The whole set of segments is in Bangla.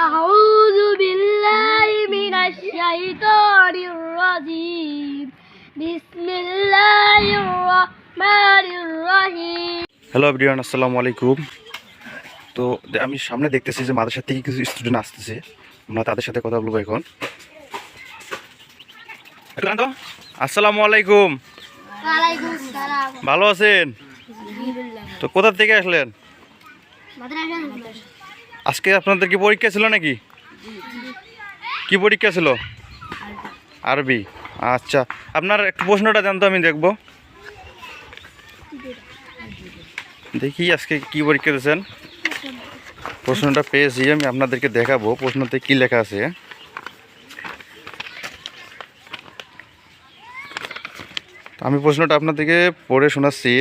أعوذ بالله من الشيطان الرجيم بسم الله الرحمن الرحيم হ্যালো এভরিওয়ান আসসালামু আলাইকুম তো দে- আমি সামনে দেখতেছি যে মাদ্রাসা থেকে কিছু স্টুডেন্ট আসতেছে আমরা তাদের সাথে কথা বলবো এখন একটু দাঁড়ান তো। আসসালামু আলাইকুম وعليكم السلام ভালো আছেন الحمد لله তো কোথা থেকে আসলেন مدرسة আজকে আপনাদের কি পরীক্ষা ছিল নাকি? কি পরীক্ষা ছিল? আরবি। আচ্ছা আপনার একটু প্রশ্নটা জানতো, আমি দেখব। দেখি আজকে কি পরীক্ষা দিয়েছেন। প্রশ্নটা পেয়েছি, আমি আপনাদেরকে দেখাবো, প্রশ্নতে কি লেখা আছে। আমি প্রশ্নটা আপনাদেরকে পড়ে শোনাচ্ছি।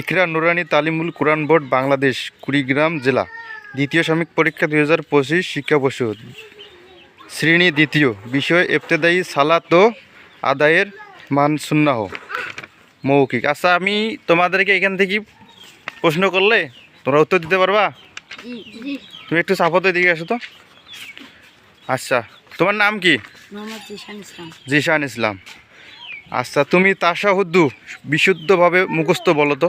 ইকরা নুরানি তালিমুল কোরআন বোর্ড, বাংলাদেশ, কুড়িগ্রাম জেলা। দ্বিতীয় শ্রমিক পরীক্ষা দুই হাজার পঁচিশ শিক্ষাবর্ষ শ্রেণি দ্বিতীয় বিষয় এফতেদায়ী সালাত ও আদায়ের মান সুন্নাহ মৌখিক। আচ্ছা আমি তোমাদেরকে এখান থেকে প্রশ্ন করলে তোমরা উত্তর দিতে পারবা? তুমি একটু সাফত দিকে আসো তো। আচ্ছা তোমার নাম কি? জিশান ইসলাম। আচ্ছা তুমি তাশাহুদ্দু বিশুদ্ধভাবে মুখস্থ বলো তো।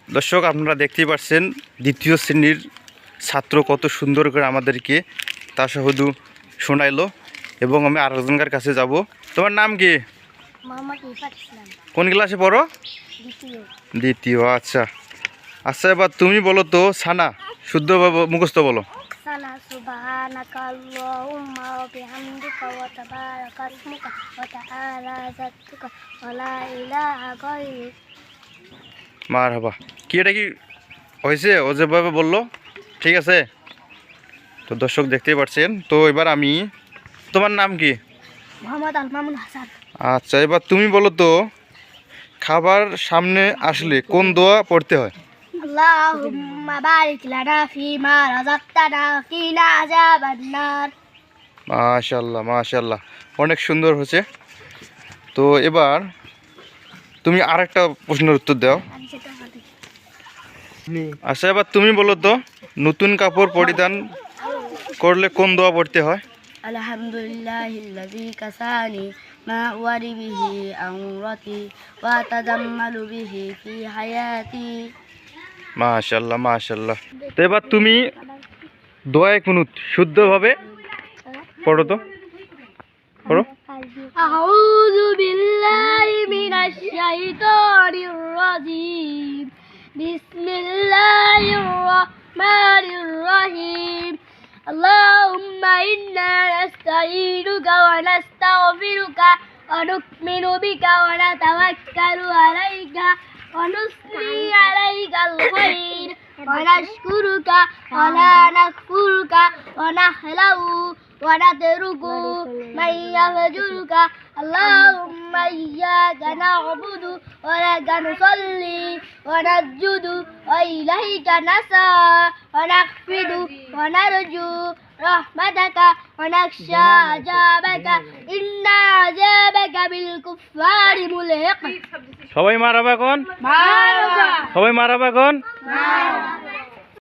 দর্শক আপনারা দেখতেই পাচ্ছেন দ্বিতীয় শ্রেণির ছাত্র কত সুন্দর করে আমাদেরকে তা শুধু শোনাইলো এবং আমি আরেকজনকার কাছে যাব। তোমার নাম কি? কোন ক্লাসে পড়ো? দ্বিতীয়। দ্বিতীয় আচ্ছা। আচ্ছা এবার তুমি বলো তো সানা শুদ্ধ মুখস্থ বলো। জাতুকা ওয়া কি এটা কি হয়েছে? ও যেভাবে বলল। ঠিক আছে। তো দর্শক দেখতেই পাচ্ছেন। তো এবার আমি তোমার নাম কি? আচ্ছা এবার তুমি বলো তো খাবার সামনে আসলে কোন দোয়া পড়তে হয়? মাশাল্লাহ মাশাল্লাহ অনেক সুন্দর হয়েছে। তো এবার তুমি আরেকটা প্রশ্নের উত্তর দাও। আচ্ছা এবার তুমি বলো তো নতুন কাপড় পরিধান করলে কোন দোয়া পড়তে হয় আলহামদুলিল্লাহিল্লাযী কাসানি মা ওয়ারি বিহি আমরাতি ওয়া তাজাম্মালু বিহি ফি হায়াতি মাশাল্লাহ মাশাল্লাহ তো এবার তুমি দোয়ায় কুনুত শুদ্ধভাবে পড়ো তো পড়ো أعوذ بالله من الشيطان الرجيم بسم نستعينك ونستغفرك ونؤمن بك ونتوكل عليك ونثني عليك الخير ونشكرك ولا نكفرك ونخلع ونترك من يفجرك اللهم إياك نعبد ولك نصلي ونسجد وإليك نسعى ونخفض ونرجو رحمتك ونخشى عذابك إن عذابك بالكفار ملحق সবাই মারাবা এখন মারবা সবাই মারাবা এখন মারবা